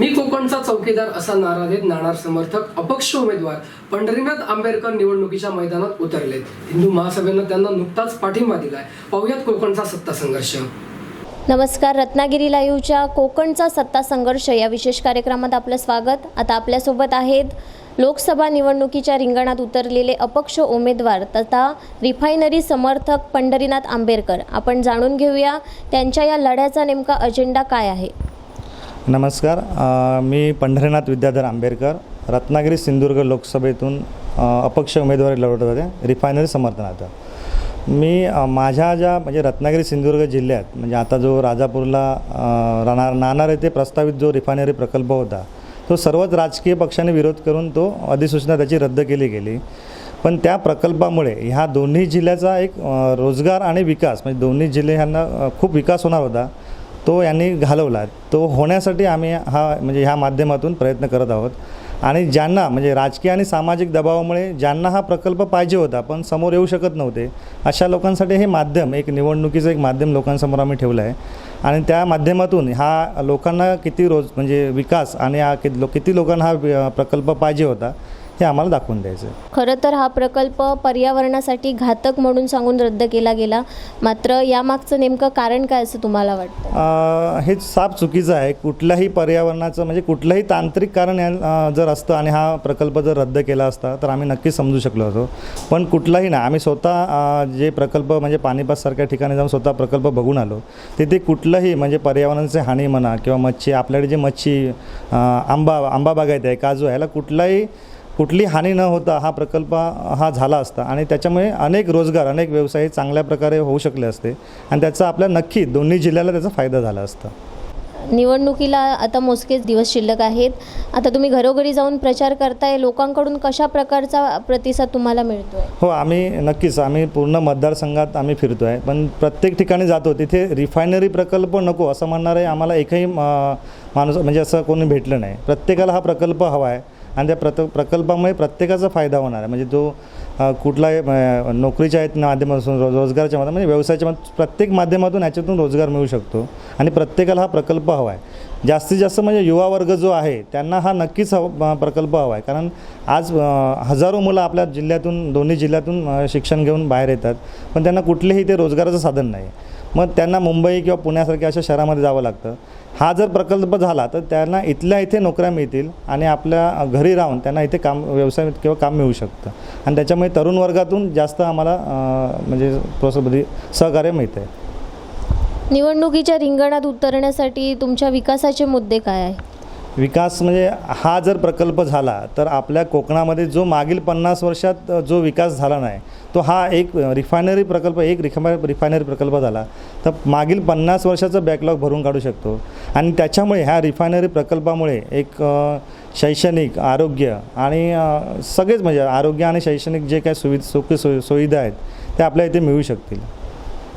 मी कोकणचा चौकीदार असा नारा देत नाणार समर्थक अपक्ष उमेदवार पंढरीनाथ आंबेडकर निवडणुकीच्या मैदानात उतरलेत. हिंदू महासभेनं त्यांना नुकताच पाठिंबा दिलाय. पाहुयात कोकणचा सत्ता संघर्ष. नमस्कार रत्नागिरी लाईव्हच्या कोकणचा सत्ता संघर्ष या विशेष कार्यक्रमात आपलं स्वागत. आता आपल्यासोबत आहेत लोकसभा निवडणुकीच्या रिंगणात उतरलेले अपक्ष उमेदवार तथा रिफायनरी समर्थक पंढरीनाथ आंबेडकर. आपण जाणून घेऊया त्यांच्या या लढ्याचा नेमका अजेंडा काय आहे. नमस्कार मी पंढरीनाथ विद्याधर आंबेडकर रत्नागिरी सिंधुदुर्ग लोकसभेतून अपक्ष उमेदवारी लढवत होते रिफायनरी समर्थनार्थ. मी माझ्या ज्या म्हणजे रत्नागिरी सिंधुदुर्ग जिल्ह्यात म्हणजे आता जो राजापूरला राहणार नाणार येथे प्रस्तावित जो रिफायनरी प्रकल्प होता तो सर्वच राजकीय पक्षाने विरोध करून तो अधिसूचना त्याची रद्द केली गेली. पण त्या प्रकल्पामुळे ह्या दोन्ही जिल्ह्याचा एक रोजगार आणि विकास म्हणजे दोन्ही जिल्हे ह्यांना खूप विकास होणार होता. तो यांनी घालवला. तो होण्यासाठी आम्ही हा म्हणजे ह्या माध्यमातून प्रयत्न करत आहोत. आणि ज्यांना म्हणजे राजकीय आणि सामाजिक दबावामुळे ज्यांना हा प्रकल्प पाहिजे होता पण समोर येऊ शकत नव्हते अशा लोकांसाठी हे माध्यम एक निवडणुकीचं एक माध्यम लोकांसमोर आम्ही ठेवलं आहे. आणि त्या माध्यमातून हा लोकांना किती रोज म्हणजे विकास आणि हा किती लो- किती लोकांना हा प्रकल्प पाहिजे होता हे आम्हाला दाखवून द्यायचं आहे. खरं तर हा प्रकल्प पर्यावरणासाठी घातक म्हणून सांगून रद्द केला गेला. मात्र यामागचं नेमकं कारण काय असं तुम्हाला वाटतं? अ, हे साफ चुकीचं आहे. कुठल्याही पर्यावरणाचं म्हणजे कुठलंही तांत्रिक कारण या अ, जर असतं आणि हा प्रकल्प जर रद्द केला असता तर आम्ही नक्कीच समजू शकलो होतो पण कुठलाही नाही. आम्ही स्वतः अ, जे प्रकल्प म्हणजे पानिपतसारख्या ठिकाणी जाऊन स्वतः प्रकल्प बघून आलो. तिथे कुठलंही म्हणजे पर्यावरणाचे हानी म्हणा किंवा मच्छी आपल्याकडे जे मच्छी अ, आंबा आंबा बागायत आहे काजू आहे ह्याला कुठलाही कुठली हानी न होता हा प्रकल्प हा झाला असता. आणि त्याच्यामुळे अनेक रोजगार अनेक व्यवसाय चांगल्या प्रकारे होऊ शकले असते. आणि त्याचा आपल्या नक्की दोन्ही जिल्ह्याला त्याचा फायदा झाला असता. निवडणुकीला आता मोजकेच दिवस शिल्लक आहेत. आता तुम्ही घरोघरी जाऊन प्रचार करताय. लोकांकडून कशा प्रकारचा प्रतिसाद तुम्हाला मिळतोय? हो आम्ही नक्कीच आम्ही पूर्ण मतदारसंघात आम्ही फिरतो आहे पण प्रत्येक ठिकाणी जातो. तिथे रिफायनरी प्रकल्प नको असं म्हणणारे आम्हाला एकही माणूस म्हणजे असं कोणी भेटलं नाही. प्रत्येकाला हा प्रकल्प हवा आहे. आणि त्या प्रत प्रकल्पामुळे प्रत्येकाचा फायदा होणार आहे. म्हणजे जो कुठला कुठलाही नोकरीच्या आहेत माध्यमातून रो रोजगाराच्या माध्यमातून म्हणजे व्यवसायाच्या माध्यमातून प्रत्येक माध्यमातून याच्यातून रोजगार मिळू शकतो. आणि प्रत्येकाला हा प्रकल्प हवा आहे. जास्तीत जास्त म्हणजे युवा वर्ग जो आहे त्यांना हा नक्कीच हवा प्रकल्प हवा आहे. कारण आज हजारो मुलं आपल्या जिल्ह्यातून दोन्ही जिल्ह्यातून शिक्षण घेऊन बाहेर येतात. पण त्यांना कुठलेही ते रोजगाराचं साधन नाही. मग त्यांना मुंबई किंवा पुण्यासारख्या अशा शहरामध्ये जावं लागतं. हा जर प्रकल्प झाला तर त्यांना इथल्या इथे नोकऱ्या मिळतील आणि आपल्या घरी राहून त्यांना इथे काम व्यवसाय किंवा काम मिळू शकतं. आणि त्याच्यामुळे तरुण वर्गातून जास्त आम्हाला म्हणजे प्रोत्साहन सहकार्य मिळतं आहे निवडणुकीच्या रिंगणात उतरण्यासाठी तुमच्या विकासाचे मुद्दे काय आहे विकास म्हणजे हा जर प्रकल्प झाला तर आपल्या कोकणामध्ये जो मागील पन्नास वर्षात जो विकास झाला नाही तो हा एक रिफायनरी प्रकल्प एक रिफा रिफायनरी प्रकल्प झाला. तर मागील पन्नास वर्षाचा बॅकलॉग भरून काढू शकतो. आणि त्याच्यामुळे ह्या रिफायनरी प्रकल्पामुळे एक शैक्षणिक आरोग्य आणि सगळेच म्हणजे आरोग्य आणि शैक्षणिक जे काही सुविधा सोयी सोयी सुविधा आहेत त्या आपल्या इथे मिळू शकतील.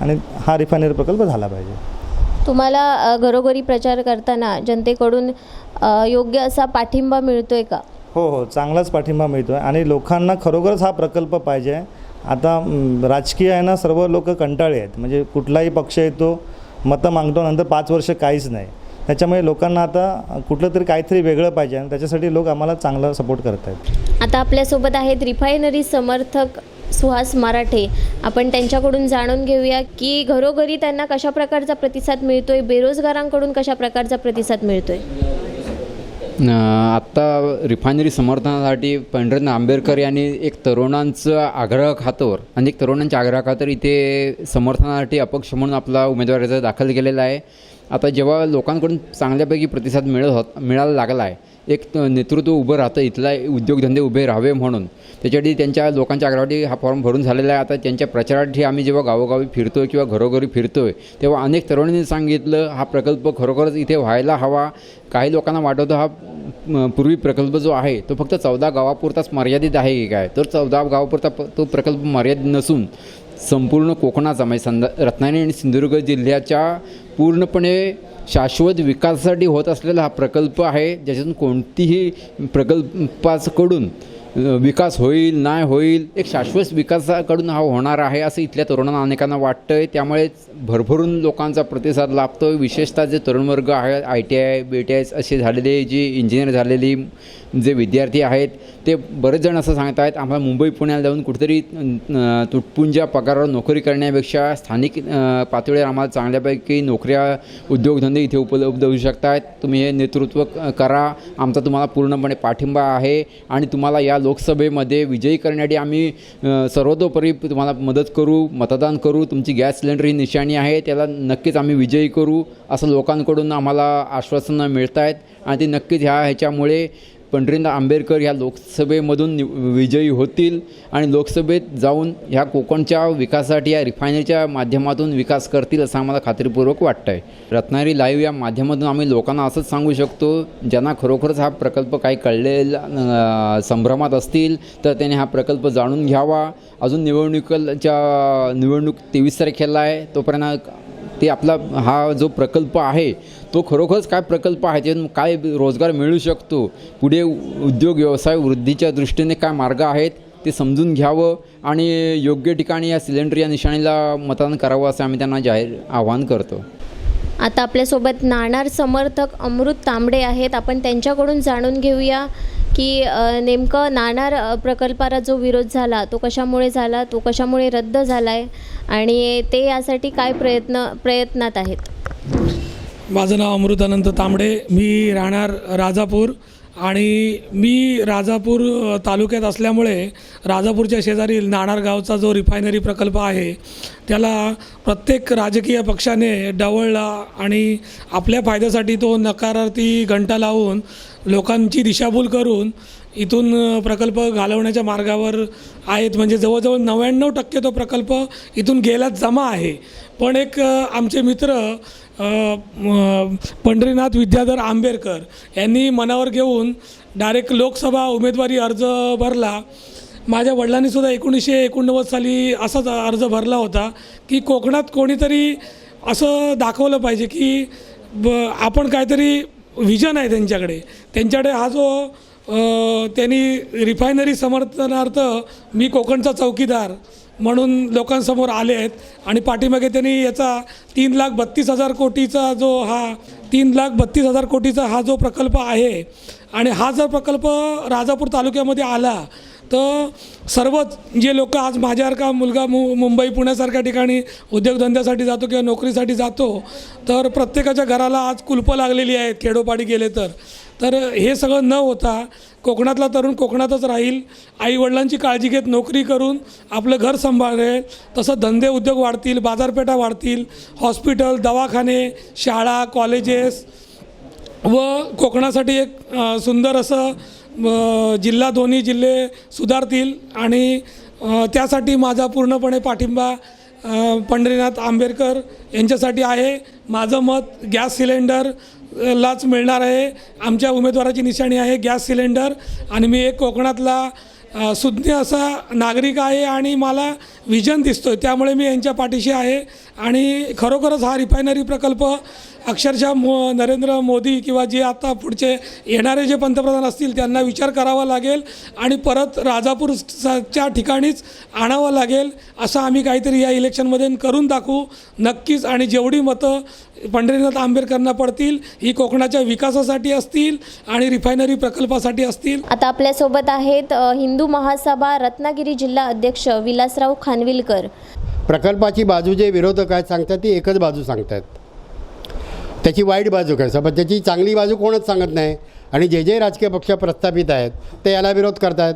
आणि हा रिफायनरी प्रकल्प झाला पाहिजे. तुम्हाला घरोघरी प्रचार करताना जनतेकडून योग्य असा पाठिंबा मिळतोय का? हो हो चांगलाच पाठिंबा मिळतो आहे आणि लोकांना खरोखरच हा प्रकल्प पाहिजे. आहे आता म, राजकीय आहे ना सर्व लोक कंटाळे आहेत. म्हणजे कुठलाही पक्ष येतो मतं मागतो नंतर पाच वर्ष काहीच नाही. त्याच्यामुळे लोकांना आता कुठलं तरी काहीतरी वेगळं पाहिजे आणि त्याच्यासाठी लोक आम्हाला चांगलं सपोर्ट करत आहेत आता आपल्यासोबत आहेत रिफायनरी समर्थक सुहास मराठे आपण त्यांच्याकडून जाणून घेऊया की घरोघरी त्यांना कशा प्रकारचा प्रतिसाद मिळतोय बेरोजगारांकडून कशा प्रकारचा प्रतिसाद मिळतोय? आत्ता रिफायनरी समर्थनासाठी पंढरीनाथ आंबेडकर यांनी एक तरुणांचं आग्रह खातर म्हणजे एक तरुणांच्या आग्रह खातर इथे समर्थनासाठी अपक्ष म्हणून आपला उमेदवार अर्ज दाखल केलेला आहे. आता जेव्हा लोकांकडून चांगल्यापैकी प्रतिसाद मिळत होत मिळायला लागला आहे एक नेतृत्व उभं राहतं इथला उद्योगधंदे उभे राहावे म्हणून. त्याच्यासाठी त्यांच्या लोकांच्या आग्रहासाठी हा फॉर्म भरून झालेला आहे. आता त्यांच्या प्रचारासाठी आम्ही जेव्हा गावोगावी फिरतोय किंवा घरोघरी फिरतो आहे तेव्हा अनेक तरुणांनी सांगितलं हा प्रकल्प खरोखरच इथे व्हायला हवा. काही लोकांना वाटवतो हा पूर्वी प्रकल्प जो आहे तो फक्त चौदा गावापुरताच मर्यादित आहे की काय? तर चौदा गावापुरता तो प्रकल्प मर्यादित नसून संपूर्ण कोकणाचा म्हणजे संदा रत्नागिरी आणि सिंधुदुर्ग जिल्ह्याच्या पूर्णपणे शाश्वत विकासासाठी होत असलेला हा प्रकल्प आहे ज्याच्यातून कोणतीही प्रकल्पाचकडून विकास होईल नाही होईल एक शाश्वत विकासाकडून हा होणार आहे असं इथल्या तरुणांना अनेकांना वाटतं आहे त्यामुळे भरभरून लोकांचा प्रतिसाद लाभतो विशेषतः जे तरुण वर्ग आहे I T I B T I असे झालेले जी इंजिनियर झालेली जे विद्यार्थी आहेत ते बरेच जण असं सांगत आहेत आम्हाला मुंबई पुण्याला जाऊन कुठेतरी तुटपुंज्या पगारावर नोकरी करण्यापेक्षा स्थानिक पातळीवर आम्हाला चांगल्यापैकी नोकऱ्या उद्योगधंदे इथे उपलब्ध होऊ शकतात तुम्ही हे नेतृत्व करा. आमचा तुम्हाला पूर्णपणे पाठिंबा आहे आणि तुम्हाला या लोकसभेमध्ये विजयी करण्यासाठी आम्ही सर्वतोपरी तुम्हाला मदत करू मतदान करू तुमची गॅस सिलेंडर ही निशाणी आहे त्याला नक्कीच आम्ही विजयी करू असं लोकांकडून आम्हाला आश्वासनं मिळत आहेत आणि ती नक्कीच ह्या ह्याच्यामुळे पंढरींदा आंबेडकर ह्या लोकसभेमधून निव विजयी होतील आणि लोकसभेत जाऊन ह्या कोकणच्या विकासासाठी या रिफायनरीच्या माध्यमातून विकास करतील असं आम्हाला खात्रीपूर्वक वाटतं आहे रत्नागिरी लाईव्ह या माध्यमातून आम्ही लोकांना असंच सांगू शकतो ज्यांना खरोखरच हा प्रकल्प काही कळलेला संभ्रमात असतील तर त्याने हा प्रकल्प जाणून घ्यावा. अजून निवडणुकीच्या निवडणूक तेवीस तारखेला आहे तोपर्यंत ते आपला हा जो प्रकल्प आहे तो खरोखरच काय प्रकल्प आहे त्यातून काय रोजगार मिळू शकतो पुढे उद्योग व्यवसाय वृद्धीच्या दृष्टीने काय मार्ग आहेत ते समजून घ्यावं आणि योग्य ठिकाणी या सिलेंडर या निशाणीला मतदान करावं असं आम्ही त्यांना जाहीर आवाहन करतो. आता आपल्यासोबत नाणार समर्थक अमृत तांबडे आहेत. आपण त्यांच्याकडून जाणून घेऊया की नेमकं नाणार प्रकल्पाला जो विरोध झाला तो कशामुळे झाला तो कशामुळे रद्द झाला आहे आणि ते यासाठी काय प्रयत्न प्रयत्नात आहेत? माझं नाव अमृतानंद तांबडे. मी राहणार राजापूर आणि मी राजापूर तालुक्यात असल्यामुळे राजापूरच्या शेजारी नाणार गावचा जो रिफायनरी प्रकल्प आहे त्याला प्रत्येक राजकीय पक्षाने डवळला आणि आपल्या फायद्यासाठी तो नकारार्थी घंटा लावून लोकांची दिशाभूल करून इथून प्रकल्प घालवण्याच्या मार्गावर आहेत. म्हणजे जवळजवळ नव्याण्णव टक्के तो प्रकल्प इथून गेला जमा आहे. पण एक आमचे मित्र पंढरीनाथ विद्याधर आंबेडकर यांनी मनावर घेऊन डायरेक्ट लोकसभा उमेदवारी अर्ज भरला. माझ्या वडिलांनीसुद्धा एकोणीसशे एकोणनव्वद साली असाच अर्ज भरला होता की कोकणात कोणीतरी असं दाखवलं पाहिजे की ब आपण काहीतरी विजन आहे त्यांच्याकडे. त्यांच्याकडे हा जो त्यांनी रिफायनरी समर्थनार्थ मी कोकणचा चौकीदार म्हणून लोकांसमोर आले आहेत. आणि पाठीमागे त्यांनी याचा तीन लाख बत्तीस हजार कोटीचा जो हा तीन लाख बत्तीस हजार कोटीचा हा जो प्रकल्प आहे. आणि हा जर प्रकल्प राजापूर तालुक्यामध्ये आला तर सर्वच जे लोक आज माझ्यासारखा मुलगा मु मुंबई पुण्यासारख्या ठिकाणी उद्योगधंद्यासाठी जातो किंवा नोकरीसाठी जातो तर प्रत्येकाच्या घराला आज कुलपं लागलेली आहेत खेडोपाडी गेले तर. तर हे सगळं न होता कोकणातला तरुण कोकणातच राहील आईवडिलांची काळजी घेत नोकरी करून आपलं घर सांभाळेल तसं धंदे उद्योग वाढतील बाजारपेठा वाढतील हॉस्पिटल दवाखाने शाळा कॉलेजेस व कोकणासाठी एक सुंदर असं जिल्हा दोन्ही जिल्हे सुधारतील आणि त्यासाठी माझा पूर्णपणे पाठिंबा पंढरीनाथ आंबेडकर यांच्यासाठी आहे. माझं मत गॅस सिलेंडर लाच मिळणार आहे. आमच्या उमेदवाराची निशाणी आहे गॅस सिलेंडर आणि मी एक कोकणातला सुज्ञ असा नागरिक आहे आणि मला विजन दिसतो आहे त्यामुळे मी यांच्या पाठीशी आहे. आणि खरोखरच हा रिफायनरी प्रकल्प अक्षरशः मो नरेंद्र मोदी किंवा जे आता पुढचे येणारे जे पंतप्रधान असतील त्यांना विचार करावा लागेल आणि परत राजापूरच्या ठिकाणीच आणावं लागेल असं आम्ही काहीतरी या इलेक्शनमध्ये करून दाखवू. नक्कीच आणि जेवढी मतं पंढरीनाथ आंबेडकरांना पडतील ही कोकणाच्या विकासासाठी असतील आणि रिफायनरी प्रकल्पासाठी असतील. आता आपल्यासोबत आहेत हिंदू महासभा रत्नागिरी जिल्हा अध्यक्ष विलासराव खानविलकर. प्रकल्पाची बाजू जे विरोधक आहेत सांगतात ती एकच बाजू सांगतात. त्याची वाईट बाजू काय? पण त्याची चांगली बाजू कोणच सांगत नाही. आणि जे जे राजकीय पक्ष प्रस्थापित आहेत ते याला विरोध करतात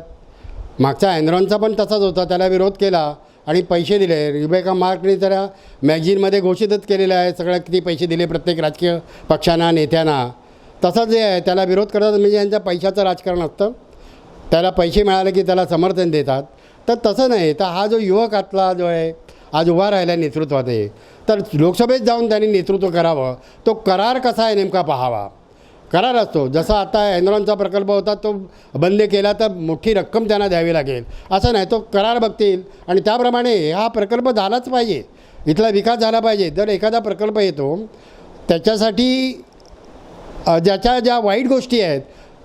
मागचा एनरॉनचा पण तसाच होता त्याला विरोध केला आणि पैसे दिले. रिबेका मार्कने तर मॅगझिनमध्ये घोषितच केलेलं आहे सगळ्या किती पैसे दिले प्रत्येक राजकीय पक्षांना नेत्यांना. तसंच जे आहे त्याला विरोध करतात म्हणजे यांच्या पैशाचं राजकारण असतं. त्याला पैसे मिळाले की त्याला समर्थन देतात. तर तसं नाही. तर हा जो युवक आतला जो आहे आज उभा राहिला आहे नेतृत्वात आहे तर लोकसभेत जाऊन त्यांनी नेतृत्व करावं तो करार कसा आहे नेमका पाहावा. करार असतो जसा आता एनरॉनचा प्रकल्प होता तो बंद केला तर मोठी रक्कम त्यांना द्यावी लागेल. असं नाही तो करार बघतील आणि त्याप्रमाणे हा प्रकल्प झालाच पाहिजे. इथला विकास झाला पाहिजे. जर एखादा प्रकल्प येतो त्याच्यासाठी ज्याच्या ज्या वाईट गोष्टी आहेत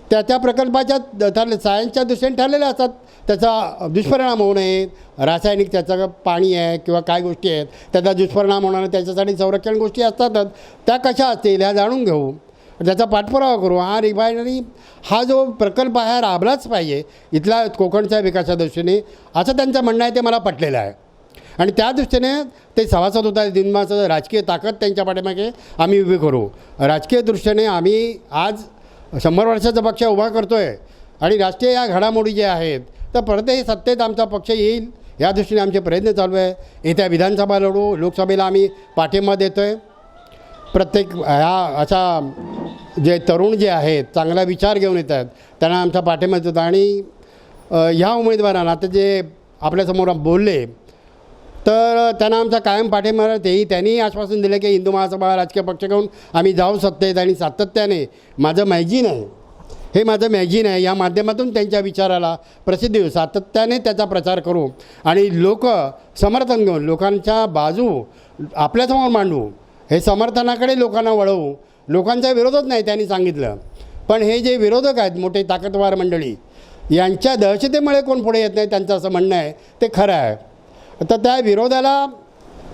त्या त्या प्रकल्पाच्या ठरले सायन्सच्या दृष्टीने ठरलेल्या असतात. त्याचा दुष्परिणाम होऊ नये रासायनिक त्याचं पाणी आहे किंवा काय गोष्टी आहेत त्याचा दुष्परिणाम होणार त्याच्यासाठी संरक्षण गोष्टी असतातच. त्या कशा असतील ह्या जाणून घेऊ. त्याचा पाठपुरावा करू. हा रिफायनरी हा जो प्रकल्प आहे हा राबलाच पाहिजे. इथला कोकणच्या विकासाच्या दृष्टीने असं त्यांचं म्हणणं आहे ते मला पटलेलं आहे. आणि त्या दृष्टीने ते सभासद होता दिनमाचं राजकीय ताकद त्यांच्या पाठीमागे आम्ही उभी करू. राजकीय दृष्टीने आम्ही आज शंभर वर्षाचा पक्ष उभा करतो आहे आणि राष्ट्रीय या घडामोडी ज्या आहेत तर परतही सत्तेत आमचा पक्ष येईल या दृष्टीने आमचे प्रयत्न चालू आहे. येत्या विधानसभा लढू लोकसभेला आम्ही पाठिंबा देतो आहे प्रत्येक ह्या अशा जे तरुण जे आहेत चांगला विचार घेऊन येत आहेत त्यांना आमचा पाठिंबा देतो आणि ह्या उमेदवारांना आता जे आपल्यासमोर बोलले तर त्यांना आमचा कायम पाठिंबा तेही त्यांनी आश्वासन दिलं की हिंदू महासभा राजकीय पक्ष घेऊन आम्ही जाऊ सत्तेत आणि सातत्याने. माझं मॅजिन आहे हे माझं मॅजिन आहे. या माध्यमातून त्यांच्या विचाराला प्रसिद्धी सातत्याने त्याचा प्रचार करू. आणि लोक समर्थन घेऊन लोकांच्या बाजू आपल्यासमोर मांडू. हे समर्थनाकडे लोकांना वळवू. लोकांचा विरोधच नाही त्यांनी सांगितलं. पण हे जे विरोधक आहेत मोठे ताकदवार मंडळी यांच्या दहशतीमुळे कोण पुढे येत नाही त्यांचं असं म्हणणं आहे. ते खरं आहे. तर त्या विरोधाला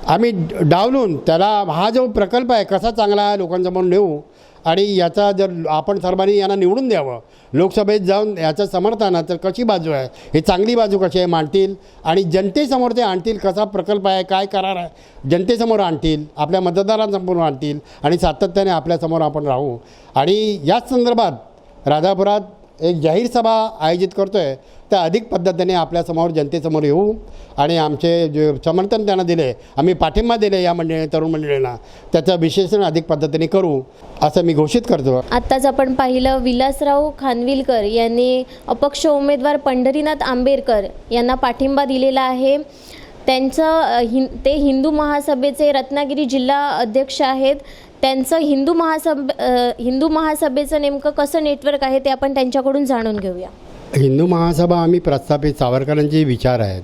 आम्ही डावलून त्याला हा जो प्रकल्प आहे कसा चांगला आहे लोकांसमोर नेऊ आणि याचा जर आपण सर्वांनी यांना निवडून द्यावं लोकसभेत जाऊन याचं समर्थन तर कशी बाजू आहे? हे चांगली बाजू कशी आहे मांडतील? आणि जनतेसमोर ते आणतील कसा प्रकल्प आहे काय करार आहे? जनतेसमोर आणतील आपल्या मतदारांसमोर आणतील आणि सातत्याने आपल्यासमोर आपण राहू. आणि याच संदर्भात राधापुरात एक जाहीर सभा आयोजित करतो आहे त्या अधिक पद्धतीने आपल्यासमोर जनतेसमोर येऊ आणि आमचे जे समर्थन त्यांना दिले आम्ही पाठिंबा दिले या मंडळी तरुण मंडळींना त्याचं विश्लेषण अधिक पद्धतीने करू असं मी घोषित करतो. आत्ताच आपण पाहिलं विलासराव खानविलकर यांनी अपक्ष उमेदवार पंढरीनाथ आंबेडकर यांना पाठिंबा दिलेला आहे. त्यांचं हिं ते हिंदू महासभेचे रत्नागिरी जिल्हा अध्यक्ष आहेत. त्यांचं हिंदू महासभ हिंदू महासभेचं नेमकं कसं नेटवर्क आहे ते आपण त्यांच्याकडून जाणून घेऊया. हिंदू महासभा आम्ही प्रस्थापित सावरकरांचे विचार आहेत.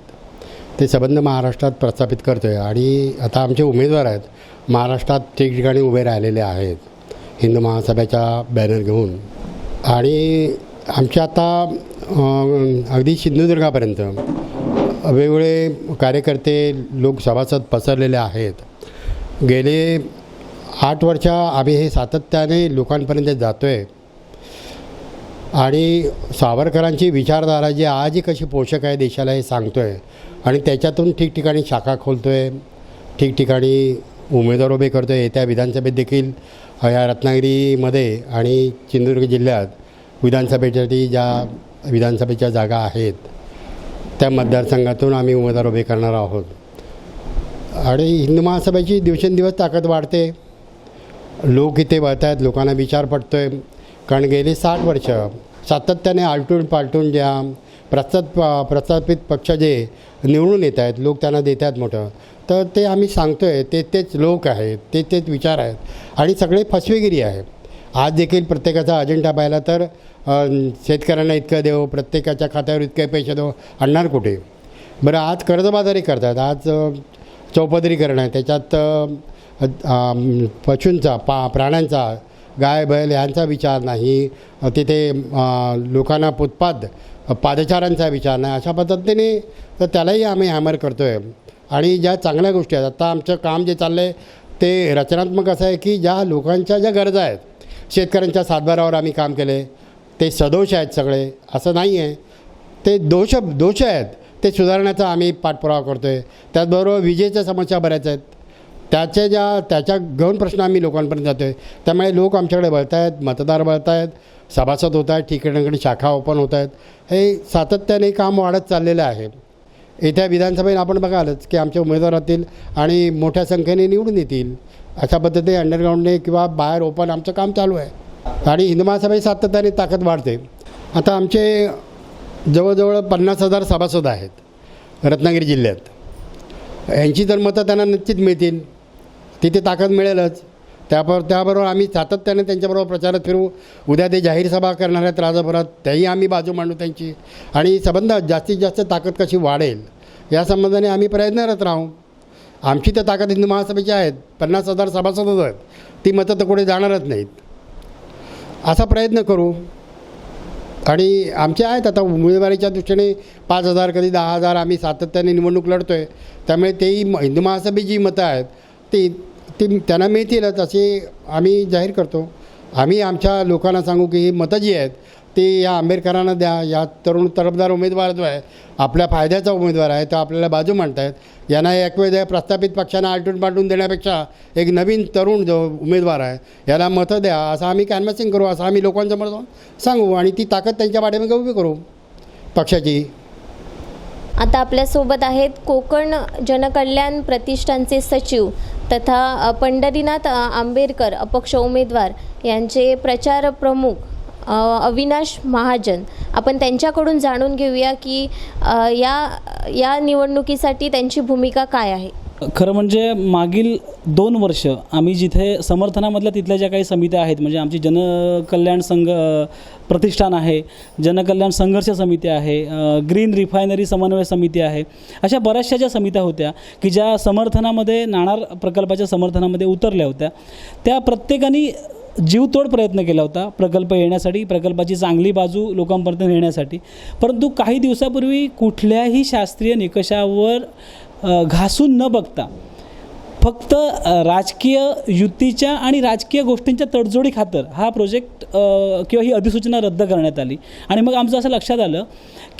ते संबंध महाराष्ट्रात प्रस्थापित करतो आहे आणि आता आमचे उमेदवार आहेत. महाराष्ट्रात ठिकठिकाणी उभे राहिलेले आहेत. हिंदू महासभेचा बॅनर घेऊन. आणि आमच्या आता अगदी सिंधुदुर्गापर्यंत वेगवेगळे कार्यकर्ते लोक सभासद पसरलेले आहेत. गेले आठ वर्ष आम्ही हे सातत्याने लोकांपर्यंत जातो आहे आणि सावरकरांची विचारधारा जी आजही कशी पोषक आहे देशाला हे सांगतो आहे आणि त्याच्यातून ठिकठिकाणी शाखा खोलतो आहे ठिकठिकाणी उमेदवार उभे करतो आहे येत्या विधानसभेत देखील या रत्नागिरीमध्ये आणि सिंधुदुर्ग जिल्ह्यात विधानसभेसाठी ज्या विधानसभेच्या जागा आहेत त्या मतदारसंघातून आम्ही उमेदवार उभे करणार आहोत. आणि हिंदू महासभेची दिवसेंदिवस ताकद वाढते. लोक इथे वळत आहेत लोकांना विचार पडतो आहे कारण गेली साठ वर्ष सातत्याने आलटून पालटून ज्या प्रस्ताप प्रस्थापित पक्ष जे निवडून येत आहेत लोक त्यांना देत आहेत मोठं. तर ते आम्ही सांगतो आहे ते तेच लोक आहेत ते तेच विचार आहेत. आणि सगळे फसवेगिरी आहे आज देखील प्रत्येकाचा अजेंडा पाहिला तर शेतकऱ्यांना इतकं देऊ प्रत्येकाच्या खात्यावर इतके पैसे देऊ आणणार कुठे? बरं आज कर्जबाजारी करतात. आज चौपदरीकरण आहे. त्याच्यात पशूंचा पा प्राण्यांचा गाय बैल यांचा विचार नाही. तिथे लोकांना उत्पाद पादचारांचा विचार नाही. अशा पद्धतीने तर त्यालाही आम्ही हॅमर करतो आहे आणि ज्या चांगल्या गोष्टी आहेत आता आमचं काम जे चाललं आहे ते रचनात्मक असं आहे की ज्या लोकांच्या ज्या गरजा आहेत शेतकऱ्यांच्या सातबारावर आम्ही काम केले ते सदोष आहेत सगळे असं नाही आहे. ते दोष दोष आहेत ते सुधारण्याचा आम्ही पाठपुरावा करतो आहे त्याचबरोबर विजेच्या समस्या बऱ्याच आहेत. त्याच्या ज्या त्याच्या घेऊन प्रश्न आम्ही लोकांपर्यंत जातो आहे त्यामुळे लोक आमच्याकडे वळत आहेत मतदार वळत आहेत सभासद होत आहेत ठिकठिकाणी शाखा ओपन होत आहेत हे सातत्याने काम वाढत चाललेलं आहे. येत्या विधानसभेत आपण बघालच की आमचे उमेदवार राहतील आणि मोठ्या संख्येने निवडून येतील. अशा पद्धतीने अंडरग्राऊंडने किंवा बाहेर ओपन आमचं काम चालू आहे. आणि हिंदू महासभेत सातत्याने ताकद वाढते. आता आमचे जवळजवळ पन्नास हजार सभासद आहेत रत्नागिरी जिल्ह्यात. यांची जर मतं त्यांना निश्चित मिळतील तिथे ताकद मिळेलच. त्याबरोबर त्याबरोबर आम्ही सातत्याने त्यांच्याबरोबर प्रचारात फिरू. उद्या ते जाहीर सभा करणार आहेत राजापुरात. त्याही आम्ही बाजू मांडू त्यांची. आणि संबंध जास्तीत जास्त ताकद कशी वाढेल या संबंधाने आम्ही प्रयत्नरत राहू. आमची तर ताकद हिंदू महासभेची आहेत पन्नास हजार सभासदच आहेत. ती मतं तर कुठे जाणारच नाहीत. असा प्रयत्न करू. आणि आमचे आहेत आता उमेदवारीच्या दृष्टीने पाच हजार कधी दहा हजार आम्ही सातत्याने निवडणूक लढतो आहे त्यामुळे तेही म- हिंदू महासभेची मतं आहेत. ती ती त्यांना मिळतीलच असे आम्ही जाहीर करतो. आम्ही आमच्या लोकांना सांगू की ही मतं जी आहेत ती या आंबेडकरांना द्या. या तरुण तरफदार उमेदवार जो आहे आपल्या फायद्याचा उमेदवार आहे तो आपल्याला बाजू मांडतायत. यांना एक वेळ प्रस्थापित पक्षांना आलटून पालटून देण्यापेक्षा एक नवीन तरुण जो उमेदवार आहे याला मतं द्या. असं आम्ही कॅनव्हसिंग करू असं आम्ही लोकांसमोर जाऊन सांगू आणि ती ताकद त्यांच्या पाठीमागे उभी करू. पक्षाची आता आपल्यासोबत आहेत कोकण जनकल्याण प्रतिष्ठानचे सचिव तथा पंढरीनाथ आंबेडकर अपक्ष उमेदवार यांचे प्रचार प्रमुख अविनाश महाजन. आपण त्यांच्याकडून जाणून घेऊया की या या निवडणुकीसाठी त्यांची भूमिका काय आहे. खरं म्हणजे मागील दोन वर्ष आम्ही जिथे समर्थनामधल्या तिथल्या ज्या काही समित्या आहेत म्हणजे आमची जनकल्याण संघ प्रतिष्ठान आहे जनकल्याण संघर्ष समिती आहे ग्रीन रिफायनरी समन्वय समिती आहे अशा बऱ्याचशा ज्या समित्या होत्या की ज्या समर्थनामध्ये नाणार प्रकल्पाच्या समर्थनामध्ये उतरल्या होत्या. त्या प्रत्येकाने जीवतोड प्रयत्न केला होता प्रकल्प येण्यासाठी प्रकल्पाची चांगली बाजू लोकांपर्यंत नेण्यासाठी. परंतु काही दिवसापूर्वी कुठल्याही शास्त्रीय निकषावर घासून न बघता फक्त राजकीय युतीच्या आणि राजकीय गोष्टींच्या तडजोडी खातर हा प्रोजेक्ट किंवा ही अधिसूचना रद्द करण्यात आली. आणि मग आमचं असं लक्षात आलं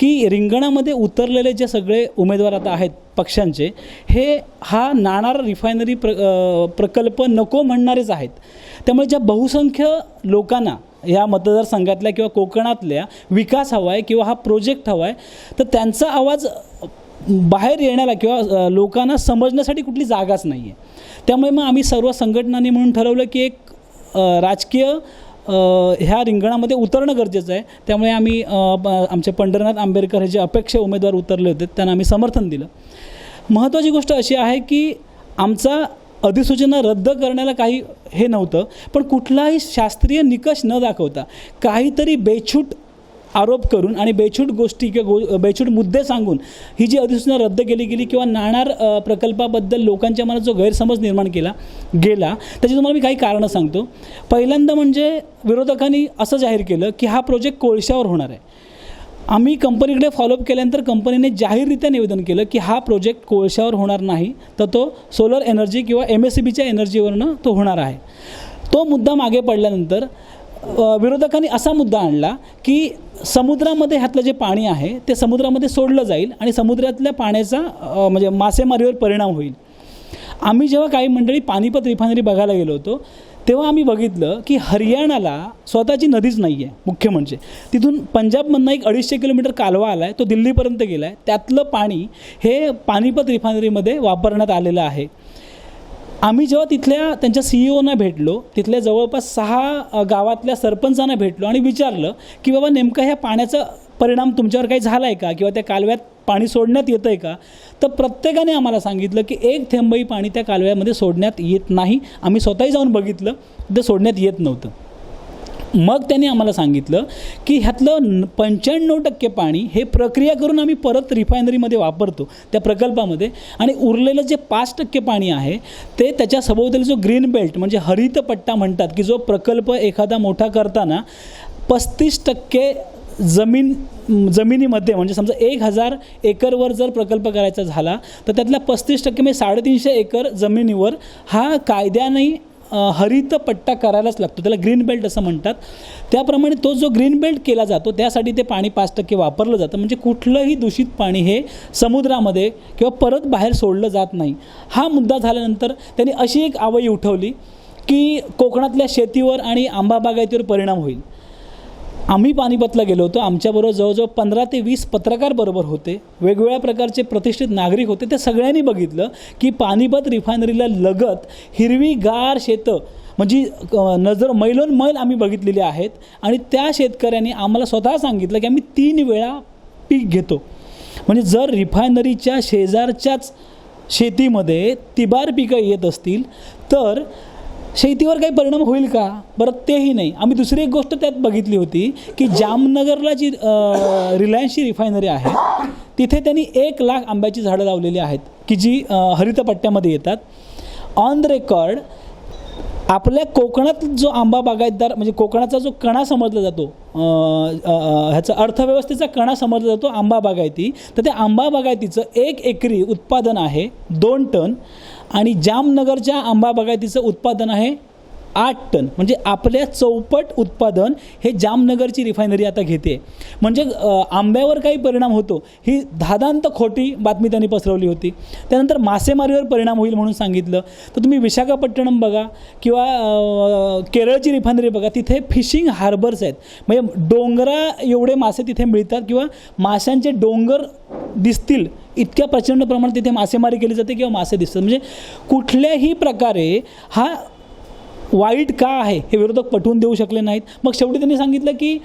की रिंगणामध्ये उतरलेले जे सगळे उमेदवार आता आहेत पक्षांचे हे हा नाणार रिफायनरी प्र प्रकल्प नको म्हणणारेच आहेत. त्यामुळे ज्या बहुसंख्य लोकांना या मतदारसंघातल्या किंवा कोकणातल्या विकास हवा आहे किंवा हा प्रोजेक्ट हवा आहे तर त्यांचा आवाज बाहेर येण्याला किंवा लोकांना समजण्यासाठी कुठली जागाच नाही आहे त्यामुळे मग आम्ही सर्व संघटनांनी म्हणून ठरवलं की एक राजकीय ह्या रिंगणामध्ये उतरणं गरजेचं आहे. त्यामुळे आम्ही आमचे पंढरनाथ आंबेडकर हे जे अपेक्ष उमेदवार उतरले होते त्यांना आम्ही समर्थन दिलं. महत्त्वाची गोष्ट अशी आहे की आमचा अधिसूचना रद्द करण्याला काही हे नव्हतं पण कुठलाही शास्त्रीय निकष न दाखवता काहीतरी बेछूट आरोप करून आणि बेछूट गोष्टी किंवा गो बेछूट मुद्दे सांगून ही जी अधिसूचना रद्द केली गेली किंवा नाणार प्रकल्पाबद्दल लोकांच्या मनात जो गैरसमज निर्माण केला गेला त्याची तुम्हाला मी काही कारणं सांगतो. पहिल्यांदा म्हणजे विरोधकांनी असं जाहीर केलं की हा प्रोजेक्ट कोळशावर होणार आहे. आम्ही कंपनीकडे फॉलोअप केल्यानंतर कंपनीने जाहीररित्या निवेदन केलं की हा प्रोजेक्ट कोळशावर होणार नाही तर तो सोलर एनर्जी किंवा एम एस सी बीच्या एनर्जीवरनं तो होणार आहे. तो मुद्दा मागे पडल्यानंतर विरोधकांनी असा मुद्दा आणला की समुद्रामध्ये ह्यातलं जे पाणी आहे ते समुद्रामध्ये सोडलं जाईल आणि समुद्रातल्या पाण्याचा म्हणजे मासेमारीवर परिणाम होईल. आम्ही जेव्हा काही मंडळी पानिपत रिफायनरी बघायला गेलो होतो तेव्हा आम्ही बघितलं की हरियाणाला स्वतःची नदीच नाही आहे मुख्य म्हणजे. तिथून पंजाबमधनं एक अडीचशे किलोमीटर कालवा आला आहे तो दिल्लीपर्यंत गेला आहे त्यातलं पाणी हे पानिपत रिफायनरीमध्ये वापरण्यात आलेलं आहे. आम्ही जेव्हा तिथल्या त्यांच्या सी ई ओना भेटलो तिथल्या जवळपास सहा गावातल्या सरपंचांना भेटलो आणि विचारलं की बाबा नेमकं ह्या पाण्याचा परिणाम तुमच्यावर काही झाला आहे का? किंवा त्या कालव्यात पाणी सोडण्यात येतं आहे का? तर प्रत्येकाने आम्हाला सांगितलं की एक थेंबही पाणी त्या कालव्यामध्ये सोडण्यात येत नाही. आम्ही स्वतःही जाऊन बघितलं. ते सोडण्यात येत नव्हतं. मग त्यांनी आम्हाला सांगितलं की ह्यातलं पंच्याण्णव टक्के पाणी हे प्रक्रिया करून आम्ही परत रिफायनरीमध्ये वापरतो त्या प्रकल्पामध्ये. आणि उरलेलं जे पाच टक्के पाणी आहे ते त्याच्या सभोवताली जो ग्रीन बेल्ट म्हणजे हरित पट्टा म्हणतात की जो प्रकल्प एखादा मोठा करताना पस्तीस टक्के जमीन जमिनीमध्ये म्हणजे समजा एक हजार एकरवर जर प्रकल्प करायचा झाला तर त्यातल्या पस्तीस टक्के म्हणजे साडेतीनशे एकर जमिनीवर हा कायद्याने हरित पट्टा करायलाच लागतो. त्याला ग्रीन बेल्ट असं म्हणतात. त्याप्रमाणे तो जो ग्रीन बेल्ट केला जातो त्यासाठी ते पाणी पाच टक्के वापरलं जातं. म्हणजे कुठलंही दूषित पाणी हे समुद्रामध्ये किंवा परत बाहेर सोडलं जात नाही. हा मुद्दा झाल्यानंतर त्यांनी अशी एक आवई उठवली की कोकणातल्या शेतीवर आणि आंबा बागायतीवर परिणाम होईल. आम्ही पानिपतला गेलो होतो. आमच्याबरोबर जवळजवळ पंधरा ते वीस पत्रकार बरोबर होते. वेगवेगळ्या प्रकारचे प्रतिष्ठित नागरिक होते. ते सगळ्यांनी बघितलं की पानिपत रिफायनरीला लगत हिरवीगार शेतं म्हणजे नजर मैलोन मैल आम्ही बघितलेले आहेत. आणि त्या शेतकऱ्यांनी आम्हाला स्वतः सांगितलं की आम्ही तीन वेळा पीक घेतो. म्हणजे जर रिफायनरीच्या शेजारच्याच शेतीमध्ये तिबार पिकं येत असतील तर शेतीवर काही परिणाम होईल का? बरं तेही नाही. आम्ही दुसरी एक गोष्ट त्यात बघितली होती की जामनगरला जी रिलायन्सची रिफायनरी आहे तिथे त्यांनी एक लाख आंब्याची झाडं लावलेली आहेत की जी हरितपट्ट्यामध्ये येतात. ऑन द रेकॉर्ड आपल्या कोकणात जो आंबा बागायतदार म्हणजे कोकणाचा जो कणा समजला जातो ह्याचा अर्थव्यवस्थेचा कणा समजला जातो आंबा बागायती तर त्या आंबा बागायतीचं एक एकरी उत्पादन आहे दोन टन. आणि जामनगरच्या आंबा बागायतीचं उत्पादन आहे आठ टन. म्हणजे आपल्या चौपट उत्पादन हे जामनगरची रिफायनरी आता घेते. म्हणजे आंब्यावर काही परिणाम होतो. ही धादांत खोटी बातमी त्यांनी पसरवली होती. त्यानंतर मासेमारीवर परिणाम होईल म्हणून सांगितलं. तर तुम्ही विशाखापट्टणम बघा किंवा केरळची रिफायनरी बघा तिथे फिशिंग हार्बर्स आहेत. म्हणजे डोंगरा एवढे मासे तिथे मिळतात किंवा माशांचे डोंगर दिसतील इतक्या प्रचंड प्रमाणात तिथे मासेमारी केली जाते किंवा मासे दिसतात. म्हणजे कुठल्याही प्रकारे हा वाईट का आहे हे विरोधक पटवून देऊ शकले नाहीत. मग शेवटी त्यांनी सांगितलं की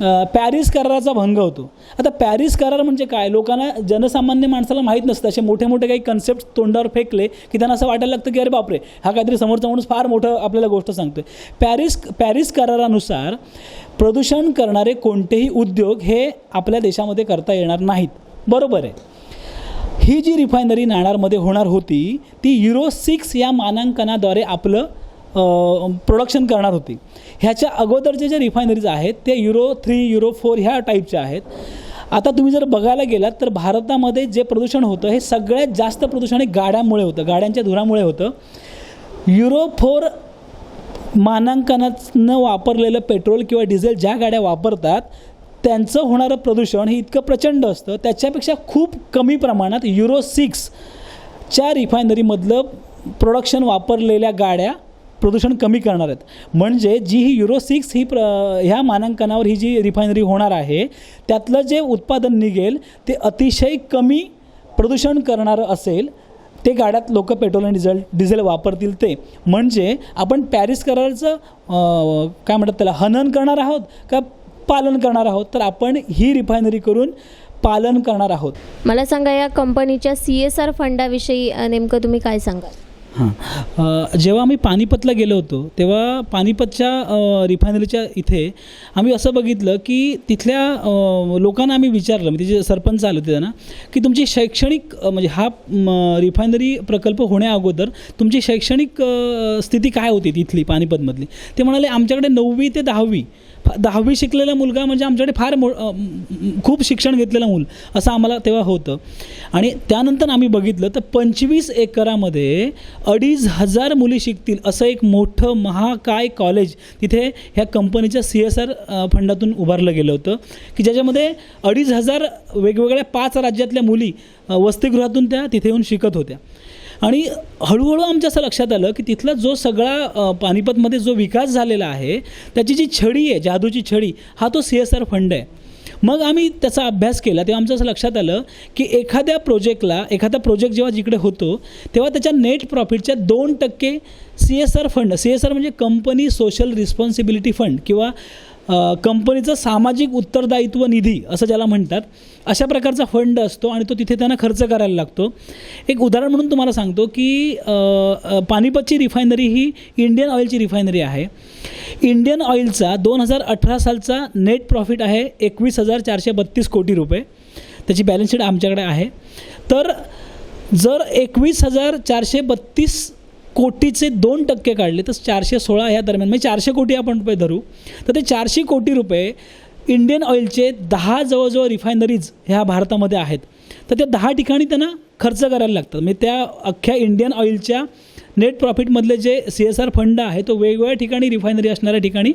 पॅरिस कराराचा भंग होतो. आता पॅरिस करार म्हणजे काय? लोकांना जनसामान्य माणसाला माहीत नसतं. असे मोठे मोठे काही कन्सेप्ट तोंडावर फेकले की त्यांना असं वाटायला लागतं की अरे बापरे हा काहीतरी समोरचा माणूस फार मोठं आपल्याला गोष्ट सांगतोय. पॅरिस पॅरिस करारानुसार प्रदूषण करणारे कोणतेही उद्योग हे आपल्या देशामध्ये करता येणार नाहीत. बरोबर आहे. ही जी रिफायनरी नाणारमध्ये होणार होती ती युरो सिक्स या मानांकनाद्वारे आपलं प्रोडक्शन करणार होती. ह्याच्या अगोदरचे जे रिफायनरीज आहेत ते युरो थ्री युरो फोर ह्या टाईपच्या आहेत. आता तुम्ही जर बघायला गेलात तर भारतामध्ये जे प्रदूषण होतं हे सगळ्यात जास्त प्रदूषण हे गाड्यांमुळे होतं गाड्यांच्या धुरामुळे होतं. युरो फोर मानांकनानं वापरलेलं पेट्रोल किंवा डिझेल ज्या गाड्या वापरतात त्यांचं होणारं प्रदूषण हे इतकं प्रचंड असतं. त्याच्यापेक्षा खूप कमी प्रमाणात युरो सिक्सच्या रिफायनरीमधलं प्रोडक्शन वापरलेल्या गाड्या प्रदूषण कमी करणार आहेत. म्हणजे जी ही युरो सिक्स ही प्र ह्या मानांकनावर ही जी रिफायनरी होणार आहे त्यातलं जे उत्पादन निघेल ते अतिशय कमी प्रदूषण करणारं असेल ते गाड्यात लोक पेट्रोल आणि डिझेल डिझेल वापरतील ते. म्हणजे आपण पॅरिस करारचं काय म्हणतात त्याला हनन करणार आहोत का पालन करणार आहोत तर आपण ही रिफायनरी करून पालन करणार आहोत. मला सांगा या कंपनीच्या सी एस आर फंडाविषयी नेमकं तुम्ही काय सांगाल? हां. जेव्हा आम्ही पानिपतला गेलो होतो तेव्हा पानिपतच्या रिफायनरीच्या इथे आम्ही असं बघितलं की तिथल्या लोकांना आम्ही विचारलं म्हणजे जे सरपंच आले होते त्यांना की तुमची शैक्षणिक म्हणजे हा रिफायनरी प्रकल्प होण्या अगोदर तुमची शैक्षणिक स्थिती काय होती तिथली पानिपतमधली? ते म्हणाले आमच्याकडे नववी ते दहावी दहावी शिकलेला मुलगा म्हणजे आमच्याकडे फार मो खूप शिक्षण घेतलेलं मूल असं आम्हाला तेव्हा होतं. आणि त्यानंतर आम्ही बघितलं तर पंचवीस एकरामध्ये अडीच हजार मुली शिकतील असं एक मोठं महाकाय कॉलेज तिथे ह्या कंपनीच्या सी एस आर फंडातून उभारलं गेलं होतं. की ज्याच्यामध्ये अडीच हजार वेगवेगळ्या पाच राज्यातल्या मुली वसतिगृहातून त्या तिथे येऊन शिकत होत्या. आणि हळूहळू आमच्या असं लक्षात आलं की तिथला जो सगळा पानिपतमध्ये जो विकास झालेला आहे त्याची जी छडी आहे जादूची छडी हा तो सी एस आर फंड आहे. मग आम्ही त्याचा अभ्यास केला तेव्हा आमचं असं लक्षात आलं की एखाद्या प्रोजेक्टला एखादा प्रोजेक्ट जेव्हा जिकडे होतो तेव्हा त्याच्या नेट प्रॉफिटच्या दोन टक्के C S R fund C S R म्हणजे कंपनी सोशल रिस्पॉन्सिबिलिटी फंड किंवा कंपनीचं सामाजिक उत्तरदायित्व निधी असं ज्याला म्हणतात अशा प्रकारचा फंड असतो आणि तो तिथे त्यांना खर्च करायला लागतो. एक उदाहरण म्हणून तुम्हाला सांगतो की पानिपतची रिफायनरी ही इंडियन ऑइलची रिफायनरी आहे. इंडियन ऑइलचा दोन हजार अठरा सालचा नेट प्रॉफिट आहे एकवीस हजार चारशे बत्तीस कोटी रुपये. त्याची बॅलन्स शीट आमच्याकडे आहे. तर जर एकवीस हजार चारशे बत्तीस कोटीचे दोन टक्के काढले तर चारशे सोळा ह्या दरम्यान. म्हणजे चारशे कोटी आपण रुपये धरू. तर ते चारशे कोटी रुपये इंडियन ऑइलचे दहा जवळजवळ रिफायनरीज ह्या भारतामध्ये आहेत. तर त्या दहा ठिकाणी त्यांना खर्च करायला लागतात. म्हणजे त्या अख्ख्या इंडियन ऑइलच्या नेट प्रॉफिटमधले जे सी एस आर फंड आहे तो वेगवेगळ्या ठिकाणी रिफायनरी असणाऱ्या ठिकाणी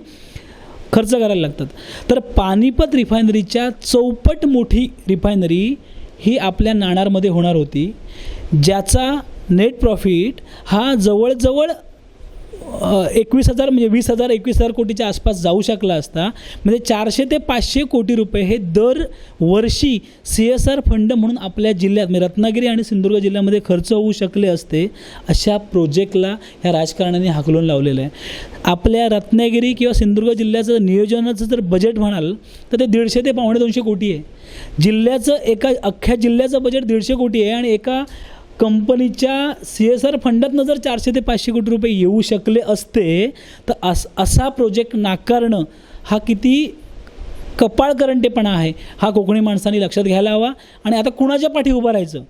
खर्च करायला लागतात. तर पानिपत रिफायनरीच्या चौपट मोठी रिफायनरी ही आपल्या नाणारमध्ये होणार होती ज्याचा नेट प्रॉफिट हा जवळजवळ एकवीस हजार म्हणजे वीस हजार एकवीस हजार कोटीच्या आसपास जाऊ शकला असता म्हणजे चारशे ते पाचशे कोटी रुपये हे दर वर्षी सी एस आर फंड म्हणून आपल्या जिल्ह्यात म्हणजे रत्नागिरी आणि सिंधुदुर्ग जिल्ह्यामध्ये खर्च होऊ शकले असते अशा प्रोजेक्टला ह्या राजकारणाने हाकलून लावलेलं आहे. आपल्या रत्नागिरी किंवा सिंधुदुर्ग जिल्ह्याचं नियोजनाचं जर बजेट म्हणाल तर ते दीडशे ते पावणे दोनशे कोटी आहे. जिल्ह्याचं एका अख्ख्या जिल्ह्याचं बजेट दीडशे कोटी आहे आणि एका कंपनीच्या सी एस आर फंडातनं जर चारशे ते पाचशे कोटी रुपये येऊ शकले असते तर अस असा प्रोजेक्ट नाकारणं हा किती कपाळकरंटेपणा आहे. हा कोकणी माणसांनी लक्षात घ्यायला हवा आणि आता कुणाच्या पाठी उभं राहायचं?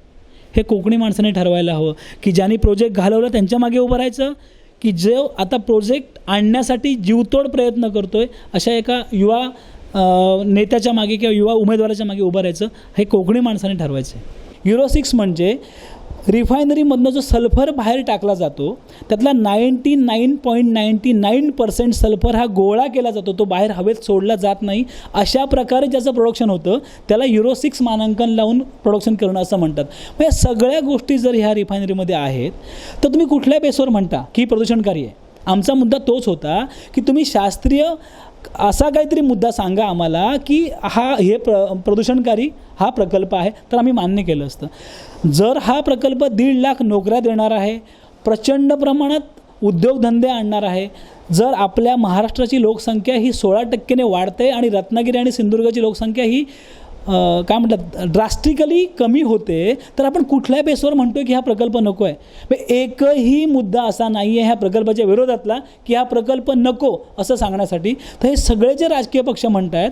हे कोकणी माणसाने ठरवायला हवं. की ज्यांनी प्रोजेक्ट घालवला त्यांच्या मागे उभं राहायचं? की जो आता प्रोजेक्ट आणण्यासाठी जीवतोड प्रयत्न करतो आहे अशा एका युवा नेत्याच्या मागे किंवा युवा उमेदवाराच्या मागे उभं राहायचं हे कोकणी माणसाने ठरवायचं आहे युरो सिक्स म्हणजे रिफायनरीमधनं जो सल्फर बाहेर टाकला जातो त्यातला ninety nine point ninety nine percent sulphur हा गोळा केला जातो तो बाहेर हवेत सोडला जात नाही. अशा प्रकारे ज्याचं प्रोडक्शन होतं त्याला युरो सिक्स मानांकन लावून प्रोडक्शन करणं असं म्हणतात. मग या सगळ्या गोष्टी जर ह्या रिफायनरीमध्ये आहेत तर तुम्ही कुठल्या बेसवर म्हणता की प्रदूषणकारी आहे? आमचा मुद्दा तोच होता की तुम्ही शास्त्रीय असा काहीतरी मुद्दा सांगा आम्हाला की हा हे प्र प्रदूषणकारी हा प्रकल्प आहे तर आम्ही मान्य केलं असतं. जर हा प्रकल्प दीड लाख नोकऱ्या देणार आहे प्रचंड प्रमाणात उद्योगधंदे आणणार आहे जर आपल्या महाराष्ट्राची लोकसंख्या ही सोळा टक्क्याने वाढते आणि रत्नागिरी आणि सिंधुदुर्गाची लोकसंख्या ही काय म्हणतात ड्रास्टिकली कमी होते तर आपण कुठल्या बेसवर म्हणतो की हा प्रकल्प नको आहे एकही मुद्दा असा नाही आहे ह्या प्रकल्पाच्या विरोधातला की हा प्रकल्प नको असं सांगण्यासाठी. तर हे सगळे जे राजकीय पक्ष म्हणत आहेत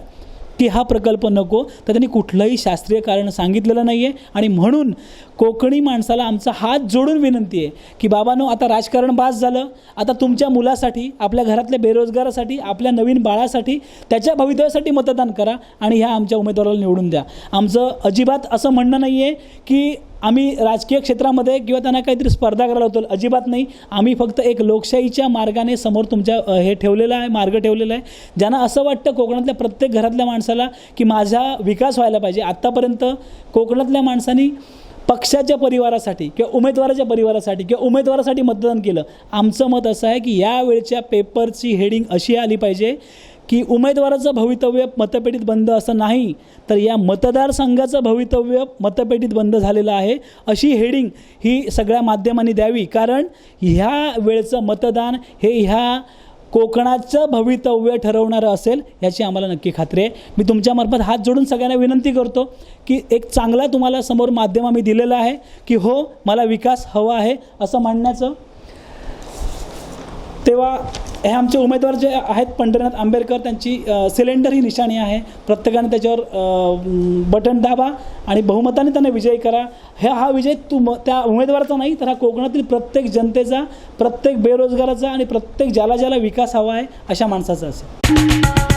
की हा प्रकल्प नको तर त्यांनी कुठलंही शास्त्रीय कारण सांगितलेलं नाही आहे आणि म्हणून कोकणी माणसाला आमचा हात जोडून विनंती आहे की बाबानो आता राजकारण बास झालं. आता तुमच्या मुलासाठी आपल्या घरातल्या बेरोजगारासाठी आपल्या नवीन बाळासाठी त्याच्या भवितव्यासाठी मतदान करा आणि ह्या आमच्या उमेदवाराला निवडून द्या. आमचं अजिबात असं म्हणणं नाही आहे की आम्ही राजकीय क्षेत्रामध्ये किंवा त्यांना काहीतरी स्पर्धा करायला होतो अजिबात नाही. आम्ही फक्त एक लोकशाहीच्या मार्गाने समोर तुमच्या हे ठेवलेलं आहे मार्ग ठेवलेला आहे ज्यांना असं वाटतं कोकणातल्या प्रत्येक घरातल्या माणसाला की माझा विकास व्हायला पाहिजे. आत्तापर्यंत कोकणातल्या माणसांनी पक्षाच्या परिवारासाठी किंवा उमेदवाराच्या परिवारासाठी किंवा उमेदवारासाठी मतदान केलं. आमचं मत असं आहे की यावेळच्या पेपरची हेडिंग अशी आली पाहिजे की उमेदवाराचं भवितव्य मतपेटीत बंद असं नाही तर या मतदारसंघाचं भवितव्य मतपेटीत बंद झालेलं आहे अशी हेडिंग ही सगळ्या माध्यमांनी द्यावी. कारण ह्या वेळचं मतदान हे ह्या कोकणाचं भवितव्य ठरवणारं असेल याची आम्हाला नक्की खात्री आहे. मी तुमच्यामार्फत हात जोडून सगळ्यांना विनंती करतो की एक चांगला तुम्हाला समोर माध्यम आम्ही दिलेलं आहे की हो मला विकास हवा आहे असं म्हणण्याचं. तेव्हा हे आमचे उमेदवार जे आहेत पंढरीनाथ आंबेडकर त्यांची सिलेंडर ही निशाणी आहे. प्रत्येकाने त्याच्यावर बटन दाबा आणि बहुमताने त्यांना विजयी करा. हे हा विजय तुम त्या उमेदवाराचा नाही तर हा कोकणातील प्रत्येक जनतेचा प्रत्येक बेरोजगाराचा आणि प्रत्येक ज्याला ज्याला विकास हवा आहे अशा माणसाचा असेल.